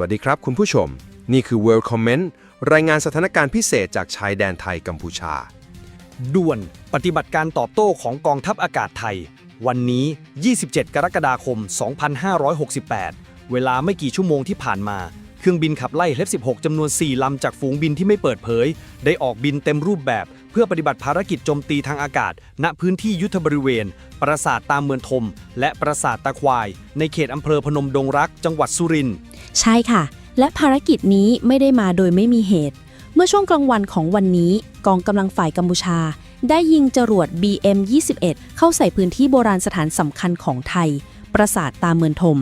วัสดีครับคุณผู้ชม นี่คือ World Comment รายงานสถานการณ์พิเศษจากชายแดนไทยกัมพูชา ด่วนปฏิบัติการตอบโต้ของกองทัพอากาศไทย วันนี้ 27 กรกฎาคม 2568 เวลาไม่กี่ชั่วโมงที่ผ่านมา เครื่องบินขับไล่เฮฟ16 จำนวน 4 ลำจากฝูงบินที่ไม่เปิดเผย ได้ออกบินเต็มรูปแบบ เพื่อปฏิบัติภารกิจโจมตีทางอากาศ ณพื้นที่ยุทธบริเวณ ปราสาทตามเมืองทม และปราสาทตะควาย ในเขตอำเภอพนมดงรัก จังหวัดสุรินทร์ใช่ค่ะ และภารกิจนี้ไม่ได้มาโดยไม่มีเหตุ เมื่อช่วงกลางวันของวันนี้ กองกำลังฝ่ายกัมพูชา ได้ยิงจรวด BM-21 เข้าใส่พื้นที่โบราณสถานสำคัญของไทย ปราสาทตามเมืองทม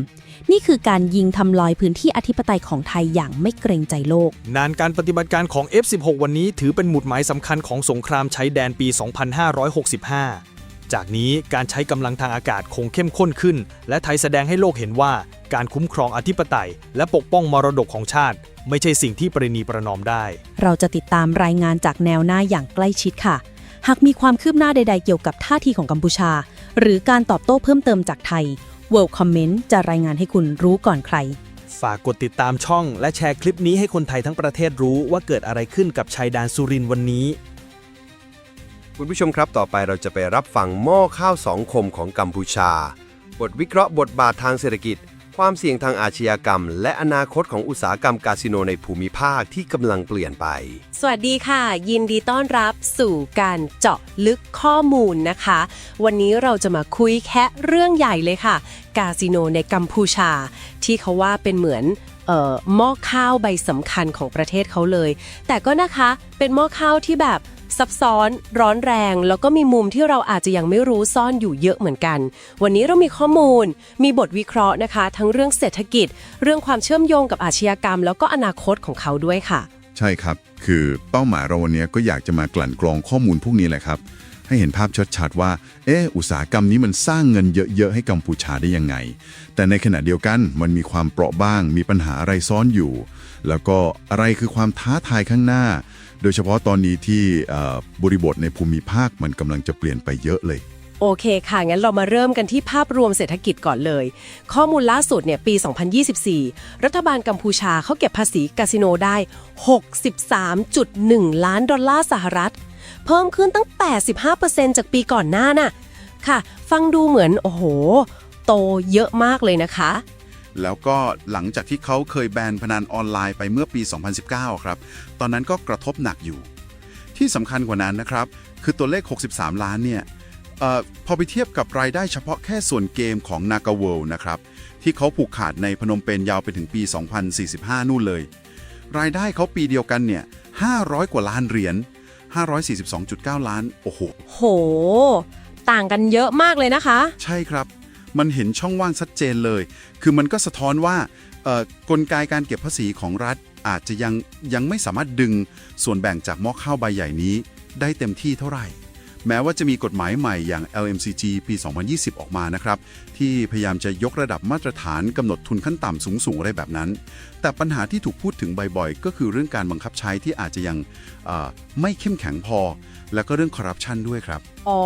นี่คือการยิงทำลายพื้นที่อธิปไตยของไทยอย่างไม่เกรงใจโลก นานการปฏิบัติการของ F16 วันนี้ถือเป็นหมุดหมายสำคัญของสงครามใช้แดนปี 2565 จากนี้การใช้กำลังทางอากาศคงเข้มข้นขึ้น และไทยแสดงให้โลกเห็นว่า การคุ้มครองอธิปไตย และปกป้องมรดกของชาติ ไม่ใช่สิ่งที่ประนีประนอมได้ เราจะติดตามรายงานจากแนวหน้าอย่างใกล้ชิดค่ะ หากมีความคืบหน้าใด ๆ เกี่ยวกับท่าทีของกัมพูชา หรือการตอบโต้เพิ่มเติมจากไทย World Comment จะรายงานให้คุณรู้ก่อนใคร ฝากกดติดตามช่อง และแชร์คลิปนี้ให้คนไทยทั้งประเทศรู้ว่าเกิดอะไรขึ้นกับชายแดนสุรินทร์วันนี้ คุณผู้ชมครับ ต่อไปเราจะไปรับฟังหม้อข้าวสองคมของกัมพูชา บทวิเคราะห์บทบาททางเศรษฐกิจ ความเสี่ยงทางอาชญากรรม และอนาคตของอุตสาหกรรมคาสิโนในภูมิภาคที่กำลังเปลี่ยนไป สวัสดีค่ะ ยินดีต้อนรับสู่การเจาะลึกข้อมูลนะคะ วันนี้เราจะมาคุยแค่เรื่องใหญ่เลยค่ะกาสิโนในกัมพูชา ที่เขาว่าเป็นเหมือนเอ่อหม้อข้าวใบสำคัญของประเทศเขาเลย แต่ก็นะคะเป็นหม้อข้าวที่แบบ ซับซ้อน ร้อนแรง แล้วก็มีมุมที่เราอาจจะยังไม่รู้ซ่อนอยู่เยอะเหมือนกัน วันนี้เรามีข้อมูล มีบทวิเคราะห์นะคะ ทั้งเรื่องเศรษฐกิจ เรื่องความเชื่อมโยงกับอาชญากรรม แล้วก็อนาคตของเขาด้วยค่ะ ใช่ครับ คือเป้าหมายเราวันนี้ก็อยากจะมากลั่นกรองข้อมูลพวกนี้แหละครับ ให้เห็นภาพชัดๆว่า เอออุตสาหกรรมนี้มันสร้างเงินเยอะๆให้กัมพูชาได้ยังไง แต่ในขณะเดียวกันมันมีความเปราะบ้าง มีปัญหาอะไรซ้อนอยู่ แล้วก็อะไรคือความท้าทายข้างหน้า โดยเฉพาะตอนนี้ที่บริบทในภูมิภาคมันกำลังจะเปลี่ยนไปเยอะเลย โอเคค่ะ งั้นเรามาเริ่มกันที่ภาพรวมเศรษฐกิจก่อนเลย ข้อมูลล่าสุดเนี่ยปี 2024 รัฐบาลกัมพูชาเขาเก็บภาษีคาสิโนได้ 63.1 ล้านดอลลาร์สหรัฐ เพิ่มขึ้นตั้ง 85%จากปีก่อนหน้าน่ะค่ะ ฟังดูเหมือนโอ้โห โตเยอะมากเลยนะคะ แล้วก็หลังจากที่เขาเคยแบนพนันออนไลน์ไปเมื่อปี 2019 ครับ ตอนนั้นก็กระทบหนักอยู่ ที่สำคัญกว่านั้นนะครับ คือตัวเลข 63 ล้านเนี่ยเออพอไปเทียบกับรายได้เฉพาะแค่ส่วนเกมของ Naga World นะครับ ที่เขาผูกขาดในพนมเปญยาวไปถึงปี 2045 นู่นเลย รายได้เขาปีเดียวกันเนี่ย 500 กว่าล้านเหรียญ 542.9 ล้าน โอ้โห โห ต่างกันเยอะมากเลยนะคะ ใช่ครับ มันเห็นช่องว่างชัดเจนเลย คือมันก็สะท้อนว่ากลไกการเก็บภาษีของรัฐอาจจะยังยังไม่สามารถดึงส่วนแบ่งจากหม้อข้าวใบใหญ่นี้ได้เต็มที่เท่าไหร่ แม้ว่าจะมีกฎหมายใหม่อย่าง LMCG ปี 2020 ออกมานะครับ ที่พยายามจะยกระดับมาตรฐานกำหนดทุนขั้นต่ำสูงๆอะไรแบบนั้น แต่ปัญหาที่ถูกพูดถึงบ่อยๆ ก็คือเรื่องการบังคับใช้ที่อาจจะยังไม่เข้มแข็งพอ แล้วก็เรื่องคอร์รัปชันด้วยครับ อ๋อ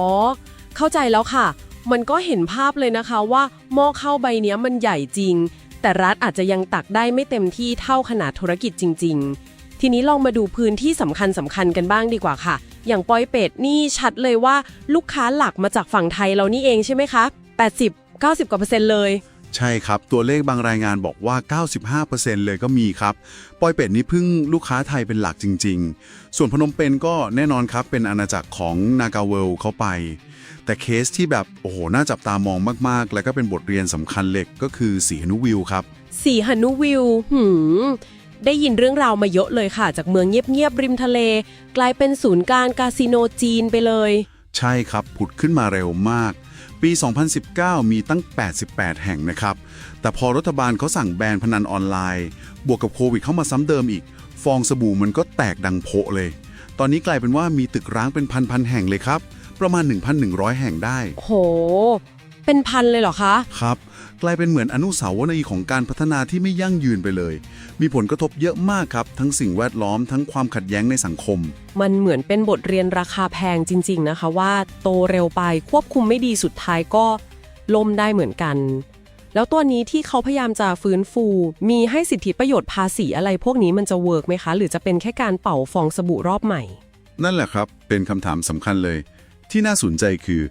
เข้าใจแล้วค่ะ มันก็เห็นภาพเลยนะคะว่าหม้อข้าวใบนี้มันใหญ่จริง แต่รัฐอาจจะยังตักได้ไม่เต็มที่เท่าขนาดธุรกิจจริง ๆ ทีนี้ลองมาดูพื้นที่สำคัญสำคัญกันบ้างดีกว่าค่ะ อย่างปอยเป็ดนี่ชัดเลยว่าลูกค้าหลักมาจากฝั่งไทยเรานี่เองใช่ไหมคะ80 90กว่าเปอร์เซ็นต์เลย ใช่ครับ ตัวเลขบางรายงานบอกว่า 95%เลยก็มีครับปอยเป็ดนี่พึ่งลูกค้าไทยเป็นหลักจริง ๆ ส่วนพนมเปญก็แน่นอนครับเป็นอาณาจักรของนากาเวลเข้าไป แต่เคสที่แบบโอ้โหน่าจับตามองมากๆ แล้วก็เป็นบทเรียนสำคัญเหล็กก็คือสีหนุวิวครับสีหนุวิวหืมได้ยินเรื่องราวมาเยอะเลยค่ะ จากเมืองเงียบๆริมทะเล กลายเป็นศูนย์กลางคาสิโนจีนไปเลย ใช่ครับผุดขึ้นมาเร็วมาก ปี 2019 มีตั้ง 88 แห่งนะครับ แต่พอรัฐบาลเขาสั่งแบนพนันออนไลน์ บวกกับโควิดเข้ามาซ้ำเดิมอีก ฟองสบู่มันก็แตกดังโพะเลย ตอนนี้กลายเป็นว่ามีตึกร้างเป็นพันๆแห่งเลยครับ ประมาณ 1,100 แห่งได้ โห เป็นพันเลยเหรอคะ ครับ กลายเป็นเหมือนอนุสาวรีย์ของการพัฒนาที่ไม่ยั่งยืนไปเลย มีผลกระทบเยอะมากครับ ทั้งสิ่งแวดล้อมทั้งความขัดแย้งในสังคม มันเหมือนเป็นบทเรียนราคาแพงจริง ๆ นะคะว่าโตเร็วไปควบคุมไม่ดีสุดท้ายก็ล่มได้เหมือนกัน แล้วตัวนี้ที่เขาพยายามจะฟื้นฟู มีให้สิทธิประโยชน์ภาษีอะไรพวกนี้มันจะเวิร์กไหมคะ หรือจะเป็นแค่การเป่าฟองสบู่รอบใหม่ นั่นแหละครับ เป็นคำถามสำคัญเลย ที่น่าสนใจคือ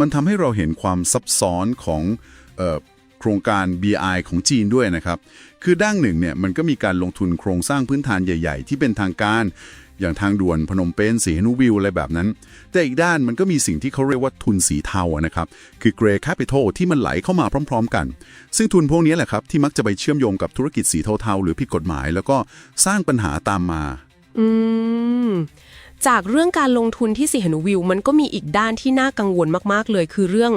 มันทำให้เราเห็นความซับซ้อนของโครงการ BI ของจีนด้วยนะครับ คือด้านหนึ่งเนี่ยมันก็มีการลงทุนโครงสร้างพื้นฐานใหญ่ ๆ ที่เป็นทางการ อย่างทางด่วนพนมเปญสีหนุวิวอะไรแบบนั้น แต่อีกด้านมันก็มีสิ่งที่เขาเรียกว่าทุนสีเทาอะนะครับ คือ Grey Capital ที่มันไหลเข้ามาพร้อม ๆ กัน ซึ่งทุนพวกนี้แหละครับที่มักจะไปเชื่อมโยงกับธุรกิจสีเทาๆหรือผิดกฎหมาย แล้วก็สร้างปัญหาตามมา อืม จากเรื่องการลงทุนที่สิหนุวิว มันก็มีอีกด้านที่น่ากังวลมากๆเลย คือเรื่อง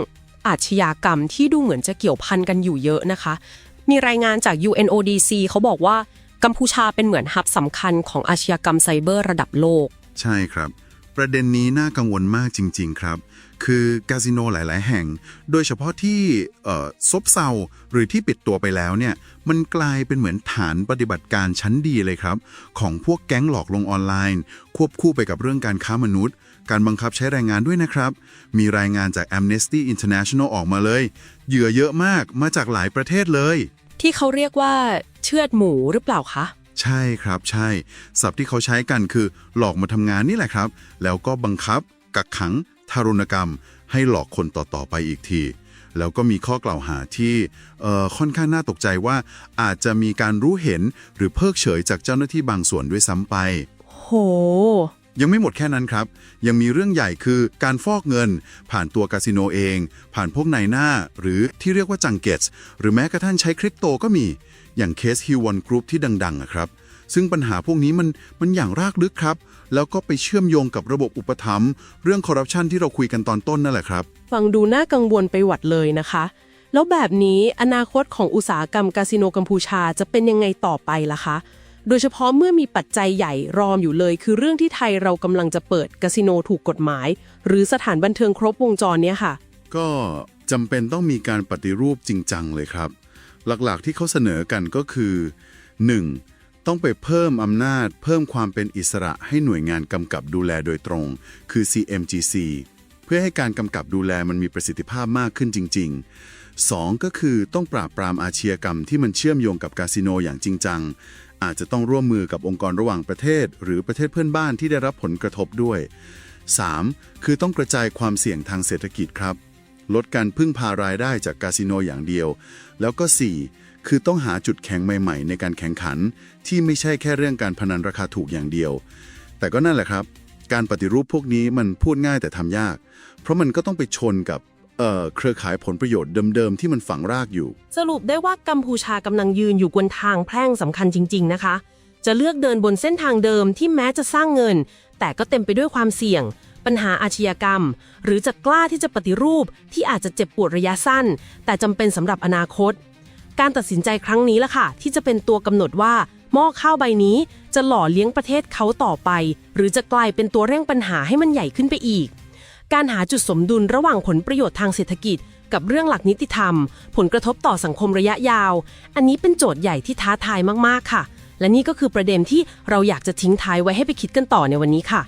อาชญากรรมที่ดูเหมือนจะเกี่ยวพันกันอยู่เยอะนะคะ มีรายงานจาก UNODC เขาบอกว่ากัมพูชาเป็นเหมือนฮับสำคัญของอาชญากรรมไซเบอร์ระดับโลก ใช่ครับ ประเด็นนี้น่ากังวลมากจริง ๆ ครับ คือคาสิโนหลาย ๆ แห่ง โดยเฉพาะที่เอ่อซบเซาหรือที่ปิดตัวไปแล้วเนี่ยมันกลายเป็นเหมือนฐานปฏิบัติการชั้นดีเลยครับ ของพวกแก๊งหลอกลวงออนไลน์ ควบคู่ไปกับเรื่องการค้ามนุษย์ การบังคับใช้แรงงานด้วยนะครับ มีรายงานจาก Amnesty International ออกมาเลย เหยื่อเยอะมากมาจากหลายประเทศเลย ที่เขาเรียกว่าเชือดหมูหรือเปล่าคะใช่ครับใช่ ศัพท์ที่เขาใช้กันคือ หลอกมาทำงานนี่แหละครับ แล้วก็บังคับ กักขัง ทารุณกรรม ให้หลอกคนต่อๆไปอีกที แล้วก็มีข้อกล่าวหาที่เอ่อค่อนข้างน่าตกใจว่า อาจจะมีการรู้เห็นหรือเพิกเฉยจากเจ้าหน้าที่บางส่วนด้วยซ้ำไป โห ยังไม่หมดแค่นั้นครับ ยังมีเรื่องใหญ่คือการฟอกเงิน ผ่านตัวคาสิโนเอง ผ่านพวกนายหน้า หรือที่เรียกว่าจังเก็ตหรือแม้กระทั่งใช้คริปโตก็มีอย่างเคสฮิวอนกรุ๊ปที่ดังๆอะครับ ซึ่งปัญหาพวกนี้มันมันอย่างรากลึกครับ แล้วก็ไปเชื่อมโยงกับระบบอุปถัมภ์เรื่องคอร์รัปชันที่เราคุยกันตอนต้นนั่นแหละครับ ฟังดูน่ากังวลไปหวัดเลยนะคะ แล้วแบบนี้อนาคตของอุตสาหกรรมคาสิโนกัมพูชาจะเป็นยังไงต่อไปล่ะคะ โดยเฉพาะเมื่อมีปัจจัยใหญ่รอมอยู่เลย คือเรื่องที่ไทยเรากำลังจะเปิดคาสิโนถูกกฎหมาย หรือสถานบันเทิงครบวงจรเนี้ยค่ะ ก็จำเป็นต้องมีการปฏิรูปจริงจังเลยครับ หลักๆที่เขาเสนอกันก็คือ 1. ต้องไปเพิ่มอำนาจ เพิ่มความเป็นอิสระให้หน่วยงานกำกับดูแลโดยตรง คือ CMGC เพื่อให้การกำกับดูแลมันมีประสิทธิภาพมากขึ้นจริง ๆ 2. ก็คือต้องปราบปรามอาชญากรรมที่มันเชื่อมโยงกับคาสิโนอย่างจริงจัง อาจจะต้องร่วมมือกับองค์กรระหว่างประเทศ หรือประเทศเพื่อนบ้านที่ได้รับผลกระทบด้วย 3. คือต้องกระจายความเสี่ยงทางเศรษฐกิจครับ ลดการพึ่งพารายได้จากคาสิโนอย่างเดียว แล้วก็ 4. คือต้องหาจุดแข็งใหม่ ๆ ในการแข่งขัน ที่ไม่ใช่แค่เรื่องการพนันราคาถูกอย่างเดียว แต่ก็นั่นแหละครับ การปฏิรูปพวกนี้มันพูดง่ายแต่ทำยาก เพราะมันก็ต้องไปชนกับเเครือข่ายผลประโยชน์เดิมๆ ที่มันฝังรากอยู่ สรุปได้ว่ากัมพูชากำลังยืนอยู่บนทางแพร่งสำคัญจริง ๆ นะคะ จะเลือกเดินบนเส้นทางเดิมที่แม้จะสร้างเงิน แต่ก็เต็มไปด้วยความเสี่ยง ปัญหาอาชญากรรม หรือจะกล้าที่จะปฏิรูปที่อาจจะเจ็บปวดระยะสั้น แต่จำเป็นสำหรับอนาคต การตัดสินใจครั้งนี้ล่ะค่ะ ที่จะเป็นตัวกำหนดว่า หม้อข้าวใบนี้จะหล่อเลี้ยงประเทศเขาต่อไป หรือจะกลายเป็นตัวเร่งปัญหาให้มันใหญ่ขึ้นไปอีก การหาจุดสมดุลระหว่างผลประโยชน์ทางเศรษฐกิจ กับเรื่องหลักนิติธรรม ผลกระทบต่อสังคมระยะยาว อันนี้เป็นโจทย์ใหญ่ที่ท้าทายมากๆค่ะ และนี่ก็คือประเด็นที่เราอยากจะทิ้งท้ายไว้ให้ไปคิดกันต่อในวันนี้ค่ะ